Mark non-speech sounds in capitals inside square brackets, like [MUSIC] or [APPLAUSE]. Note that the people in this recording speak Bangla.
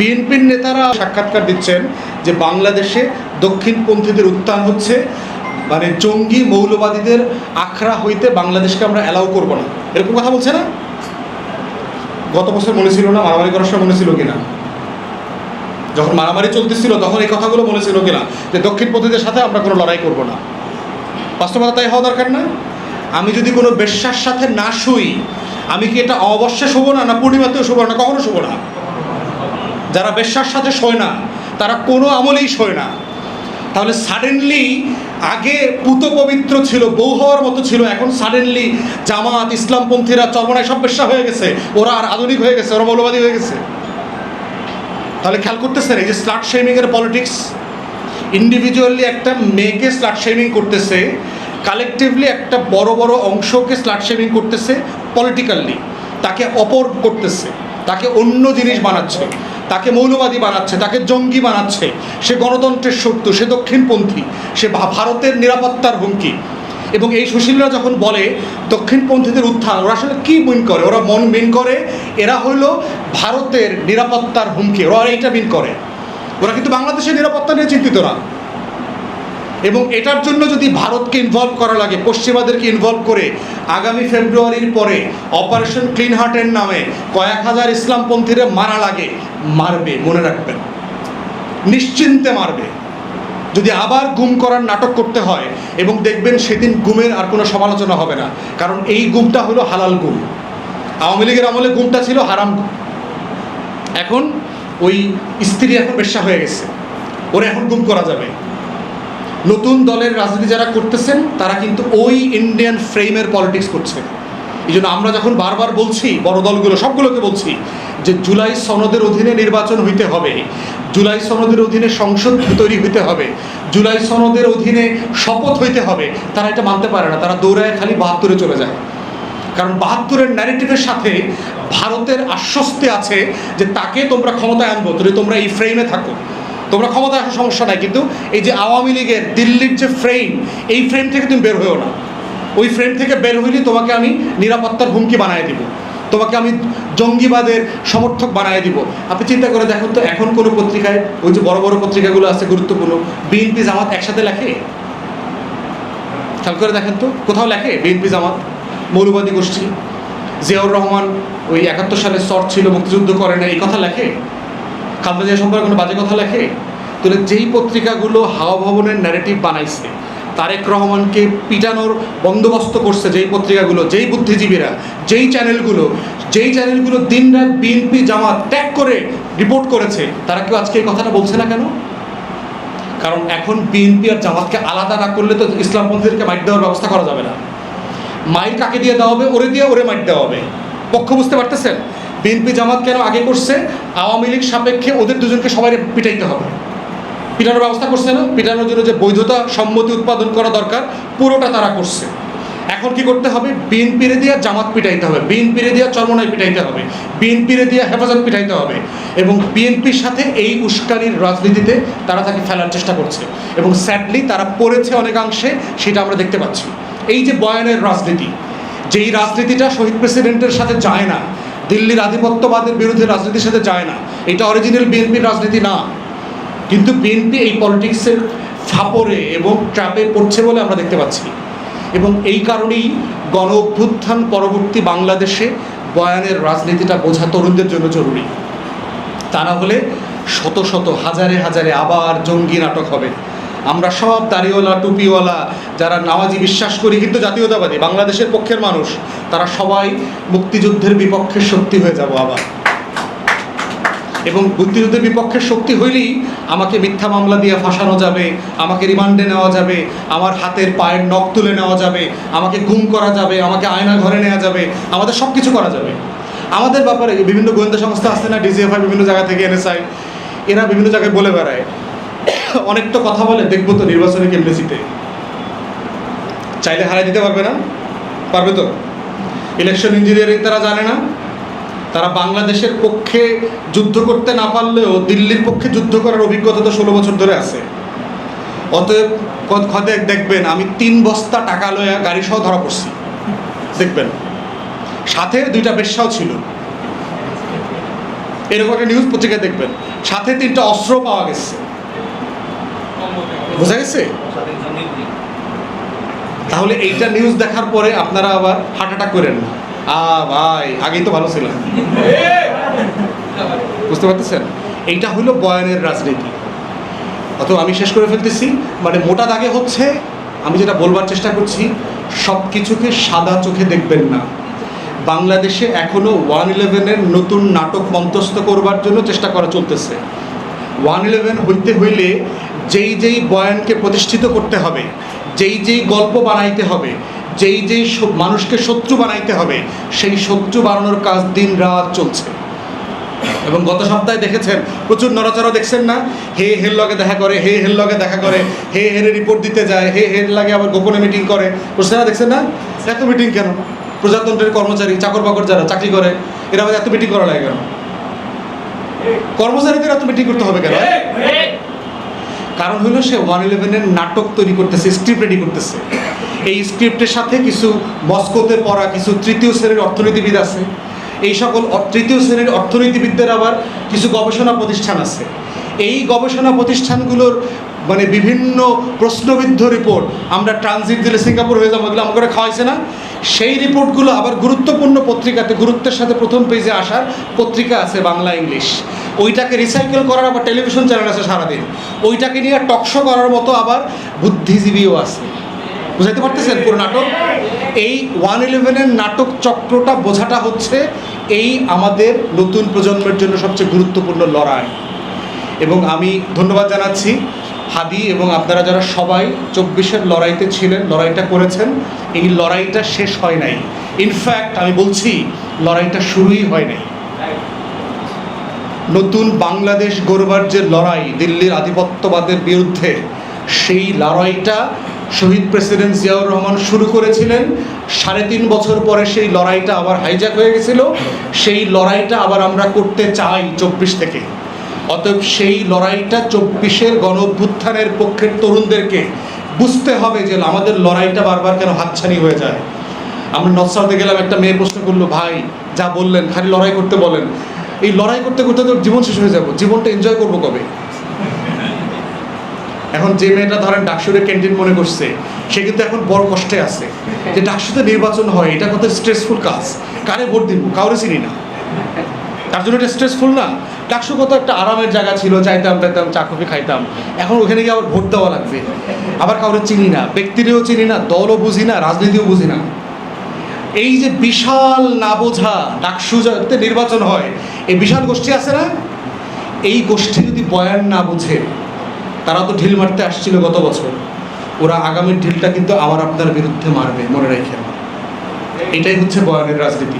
বিএনপির নেতারা সাক্ষাৎকার দিচ্ছেন যে বাংলাদেশে দক্ষিণপন্থীদের উত্থান হচ্ছে মানে জঙ্গি মৌলবাদীদের আখড়া হইতে বাংলাদেশকে আমরা অ্যালাউ করব না। এরকম কথা বলছে না? গত বছর মনে ছিল না, মারামারি করার সময় মনে ছিল কিনা যখন মারামারি চলতেছিল, তখন এই কথাগুলো মনে ছিল কিনা যে দক্ষিণপন্থীদের সাথে আমরা কোনো লড়াই করব না। বাস্তবতা তাই হওয়া দরকার না? আমি যদি কোনো বেশ্যার সাথে না শুই, আমি কি এটা অবশ্যই শুভ না না পূর্ণিমাতেও শুভ না, কখনো শুভ না? যারা বেশ্যার সাথে শোয় না, তারা কোনো আমলেই শোয় না। তাহলে সাডেনলি আগে পুত পবিত্র ছিল, বউ হওয়ার মতো ছিল, এখন সাডেনলি জামাত, ইসলামপন্থীরা চর্মনায় সব বেশ্যা হয়ে গেছে, ওরা আর আধুনিক হয়ে গেছে, ওরা মৌলবাদী হয়ে গেছে। তাহলে খেয়াল করতেছেন, এই যে স্লাট শেমিংয়ের পলিটিক্স ইন্ডিভিজুয়ালি একটা মেয়েকে স্লাট শেমিং করতেছে কালেকটিভলি একটা বড় বড় অংশকে স্লাট শেমিং করতেছে পলিটিক্যালি তাকে অপর করতেছে, তাকে অন্য জিনিস বানাচ্ছে। তাকে মৌলবাদী বানাচ্ছে, তাকে জঙ্গি বানাচ্ছে। সে গণতন্ত্রের শত্রু, সে দক্ষিণপন্থী, সে ভারতের নিরাপত্তার হুমকি। এবং এই সুশীলরা যখন বলে দক্ষিণপন্থীদের উত্থান, ওরা আসলে কী মিন করে? ওরা মন মিন করে, এরা হলো ভারতের নিরাপত্তার হুমকি, ওরা এইটা মিন করে। ওরা কিন্তু বাংলাদেশের নিরাপত্তা নিয়ে চিন্তিত না। এবং এটার জন্য যদি ভারতকে ইনভলভ করা লাগে, পশ্চিমাদেরকে ইনভলভ করে, আগামী ফেব্রুয়ারির পরে অপারেশন ক্লিন হার্টের নামে কয়েক হাজার ইসলামপন্থীরা মারা লাগে, মারবে, মনে রাখবেন। নিশ্চিন্তে মারবে। যদি আবার গুম করার নাটক করতে হয় এবং দেখবেন সেদিন গুমের আর কোনো সমালোচনা হবে না, কারণ এই গুমটা হলো হালাল গুম। আওয়ামী লীগের আমলে গুমটা ছিল হারাম গুম। এখন ওই স্ত্রী এখন বেশ্যা হয়ে গেছে। ওরা এখন গুম করা যাবে। নতুন দলের রাজনীতি যারা করতেছেন, তারা কিন্তু ওই ইন্ডিয়ান ফ্রেমের পলিটিক্স করছে। এই জন্য আমরা যখন বারবার বলছি, বড় দলগুলো, সবগুলোকে বলছি, যে জুলাই সনদের অধীনে নির্বাচন হইতে হবে, জুলাই সনদের অধীনে সংসদ তৈরি হইতে হবে, জুলাই সনদের অধীনে শপথ হইতে হবে, তারা এটা মানতে পারে না, তারা দৌড়ায় খালি বাহাত্তরে চলে যায়। কারণ বাহাত্তরের ন্যারেটিভের সাথে ভারতের আশ্বস্তি আছে যে তাকে তোমরা ক্ষমতায় আনব তোমরা এই ফ্রেমে থাকো। তোমরা ক্ষমতায় আসার সমস্যা নাই, কিন্তু এই যে আওয়ামী লীগের দিল্লির যে ফ্রেম এই ফ্রেম থেকে তুমি বের হয়েও না। ওই ফ্রেম থেকে বের হইলে তোমাকে আমি নিরাপত্তার হুমকি বানিয়ে দিব। তোমাকে আমি জঙ্গিবাদের সমর্থক বানিয়ে দিব। আপনি চিন্তা করে দেখুন তো, এখন কোনো পত্রিকায়, ওই যে বড় বড় পত্রিকাগুলো আছে গুরুত্বপূর্ণ, বিএনপি, জামাত একসাথে লেখে? খেয়াল করে দেখেন তো, কোথাও লেখে বিএনপি, জামাত? মৌলবাদী গোষ্ঠী? জিয়াউর রহমান ওই একাত্তর সালে সর ছিল, মুক্তিযুদ্ধ করে না এই কথা লেখে? খালেদা জিয়া সম্পর্কে কোনো বাজে কথা লেখে? তাহলে যেই পত্রিকাগুলো হাওয়া ভবনের ন্যারেটিভ বানাইছে, তারেক রহমানকে পিটানোর বন্দোবস্ত করছে যেই পত্রিকাগুলো, যেই বুদ্ধিজীবীরা, যেই চ্যানেলগুলো যেই চ্যানেলগুলো দিনরাত বিএনপি জামাত ত্যাগ করে রিপোর্ট করেছে, তারা কেউ আজকে এই কথাটা বলছে না কেন? কারণ এখন বিএনপি আর জামাতকে আলাদা না করলে তো ইসলামপন্থীদেরকে মাইট দেওয়ার ব্যবস্থা করা যাবে না। মাইর কাকে দিয়ে দেওয়া হবে? ওরে দিয়ে ওরে মাইট দেওয়া হবে। পক্ষ বুঝতে পারতেছেন? বিএনপি জামাত কেন আগে করছে? আওয়ামী লীগ সাপেক্ষে ওদের দুজনকে সবাই পিটাইতে হবে। পিটানোর ব্যবস্থা করছে না? পিটানোর জন্য যে বৈধতা, সম্মতি উৎপাদন করা দরকার, পুরোটা তারা করছে। এখন কি করতে হবে? বিএনপিরে দিয়ে জামাত পিটাইতে হবে। বিএনপিরে দিয়ে চরমনায় পিটাইতে হবে। বিএনপিরে দিয়ে হেফাজত পিটাইতে হবে। এবং বিএনপির সাথে এই উস্কানির রাজনীতিতে তারা তাকে ফেলার চেষ্টা করছে। এবং স্যাডলি তারা পড়েছে অনেকাংশে, সেটা আমরা দেখতে পাচ্ছি। এই যে বয়ানের রাজনীতি, যেই রাজনীতিটা শহীদ প্রেসিডেন্টের সাথে যায় না দিল্লির আধিপত্যবাদের বিরুদ্ধে রাজনীতির সাথে যায় না। এটা অরিজিনাল বিএনপির রাজনীতি না। কিন্তু বিএনপি এই পলিটিক্সের ফাপরে এবং ট্র্যাপে পড়ছে বলে আমরা দেখতে পাচ্ছি। এবং এই কারণেই গণ অভ্যুত্থান পরবর্তী বাংলাদেশে বয়ানের রাজনীতিটা বোঝা তরুণদের জন্য জরুরি। তা না হলে শত শত, হাজারে হাজারে আবার জঙ্গি নাটক হবে। আমরা সব দাড়িওয়ালা, টুপিওয়ালা, যারা নামাজি বিশ্বাস করি কিন্তু জাতীয়তাবাদী, বাংলাদেশের পক্ষের মানুষ, তারা সবাই মুক্তিযুদ্ধের বিপক্ষে শক্তি হয়ে যাব আবার। এবং বুদ্ধিযুদ্ধের বিপক্ষে শক্তি হইলেই আমাকে মিথ্যা মামলা দিয়ে ফাঁসানো যাবে, আমাকে রিমান্ডে নেওয়া যাবে, আমার হাতের পায়ের নখ তুলে নেওয়া যাবে, আমাকে গুম করা যাবে, আমাকে আয়না ঘরে নেওয়া যাবে, আমাদের সব কিছু করা যাবে। আমাদের ব্যাপারে বিভিন্ন গোয়েন্দা সংস্থা আছে না ডিজিএফআই বিভিন্ন জায়গা থেকে এনএসআই এরা বিভিন্ন জায়গায় বলে বেড়ায়। [LAUGHS] অনেক তো কথা বলে, দেখব তো নির্বাচনে কেমনে চাইলে হারাই দিতে পারবে না? পারবে তো? ইলেকশন ইঞ্জিনিয়ারিং তারা জানে না। তারা বাংলাদেশের পক্ষে যুদ্ধ করতে না পারলেও দিল্লির পক্ষে যুদ্ধ করার অভিজ্ঞতা তো ষোলো বছর ধরে আছে। অতএব খদে দেখবেন, আমি তিন বস্তা টাকা লয়া গাড়ি সহ ধরা পড়ছি। দেখবেন। সাথে দুইটা বেশ্যাও ছিল। এরকম একটা নিউজ পত্রিকায় দেখবেন। সাথে তিনটা অস্ত্র পাওয়া গেছে। বোঝা গেছে? তাহলে এইটা নিউজ দেখার পরে আপনারা আবার হার্ট অ্যাটাক করেন। না আ, ভাই, আগেই তো ভালো ছিলাম। বুঝতে পারতেছেন? এইটা হলো বয়ানের রাজনীতি। অত আমি শেষ করে ফেলতেছি মানে মোটা দাগে হচ্ছে, আমি যেটা বলবার চেষ্টা করছি সব কিছুকে সাদা চোখে দেখবেন না। বাংলাদেশে এখনও ওয়ান ইলেভেনের নতুন নাটক মন্তস্থ করবার জন্য চেষ্টা করা চলতেছে। ওয়ান ইলেভেন হইতে হইলে যেই যেই বয়ানকে প্রতিষ্ঠিত করতে হবে, যেই যেই গল্প বানাইতে হবে, যেই যেই মানুষকে শত্রু বানাইতে হবে, সেই শত্রু বানানোর কাজ দিন রাত চলছে। এবং গত সপ্তাহে দেখেছেন, প্রচুর নড়াচড়া দেখছেন না? হে হের লগে দেখা করে, হে হের লগে দেখা করে, হে হের রিপোর্ট দিতে যায়, হে হের লাগে আবার গোপনে মিটিং করে। না দেখছেন না? এত মিটিং কেন? প্রজাতন্ত্রের কর্মচারী চাকর বাকর যারা চাকরি করে, এরা আবার এত মিটিং করা লাগে কেন? কর্মচারীদের এত মিটিং করতে হবে কেন? কারণ হলো সে ওয়ান ইলেভেনের নাটক তৈরি করতেছে স্ক্রিপ্ট রেডি করতেছে। এই স্ক্রিপ্টের সাথে কিছু মস্কোতে পড়া কিছু তৃতীয় শ্রেণির অর্থনীতিবিদ আছে। এই সকল তৃতীয় শ্রেণির অর্থনীতিবিদদের আবার কিছু গবেষণা প্রতিষ্ঠান আছে। এই গবেষণা প্রতিষ্ঠানগুলোর মানে বিভিন্ন প্রশ্নবিদ্ধ রিপোর্ট আমরা ট্রানজিট দিলে সিঙ্গাপুর হয়ে যাব, এগুলো আমাকে খাওয়াইছে না। সেই রিপোর্টগুলো আবার গুরুত্বপূর্ণ পত্রিকাতে, গুরুত্বের সাথে প্রথম পেজে আসার পত্রিকা আছে বাংলা ইংলিশ ওইটাকে রিসাইকেল করার আবার টেলিভিশন চ্যানেল আছে সারাদিন। ওইটাকে নিয়ে টকশো করার মতো আবার বুদ্ধিজীবীও আছে। বুঝাইতে পারতেছেন পুরো নাটক? এই ওয়ান ইলেভেনের নাটক চক্রটা বোঝাটা হচ্ছে এই আমাদের নতুন প্রজন্মের জন্য সবচেয়ে গুরুত্বপূর্ণ লড়াই। এবং আমি ধন্যবাদ জানাচ্ছি হাদি এবং আপনারা যারা সবাই চব্বিশের লড়াইতে ছিলেন, লড়াইটা করেছেন, এই লড়াইটা শেষ হয় নাই। ইনফ্যাক্ট আমি বলছি, লড়াইটা শুরুই হয় নাই। নতুন বাংলাদেশ গড়বার যে লড়াই দিল্লির আধিপত্যবাদের বিরুদ্ধে, সেই লড়াইটা শহীদ প্রেসিডেন্ট জিয়াউর রহমান শুরু করেছিলেন। সাড়ে তিন বছর পরে সেই লড়াইটা আবার হাইজ্যাক হয়ে গেছিল। সেই লড়াইটা আবার আমরা করতে চাই চব্বিশ থেকে। অতএব সেই লড়াইটা চব্বিশের গণ অভ্যুত্থানের পক্ষের তরুণদেরকে বুঝতে হবে যে আমাদের লড়াইটা বারবার কেন হাতছানি হয়ে যায়। আমরা নকশাতে গেলাম, একটা মেয়ে প্রশ্ন করল, ভাই, যা বললেন, খালি লড়াই করতে বলেন। এই লড়াই করতে করতে তো জীবন শেষ হয়ে যাব। জীবনটা এনজয় করব কবে? এখন যে মেয়েটা ধরেন ডাকসুরে ক্যান্টিন মনে করছে, সে কিন্তু এখন বড় কষ্টে আছে। যে ডাকসুতে নির্বাচন হয়, এটা কত স্ট্রেসফুল কাজ। কারে ভোট দিব? কাউরে চিনি না। তার জন্য এটা স্ট্রেসফুল না। ডাকসু কত একটা আরামের জায়গা ছিল যাইতাম যাইতাম চা, কফি খাইতাম। এখন ওখানে গিয়ে আবার ভোট দেওয়া লাগবে। আবার কাউরে চিনি না। ব্যক্তিরেও চিনি না, দলও বুঝি না, রাজনীতিও বুঝি না। এই যে বিশাল না বোঝা ডাকসু নির্বাচন হয় এই বিশাল গোষ্ঠী আছে না? এই গোষ্ঠী যদি বয়ান না বুঝে, তারা তো ঢিল মারতে আসছিল গত বছর। ওরা আগামীর ঢিলটা কিন্তু আবার আপনার বিরুদ্ধে মারবে, মনে রাখেন এটাই হচ্ছে বয়ানের রাজনীতি।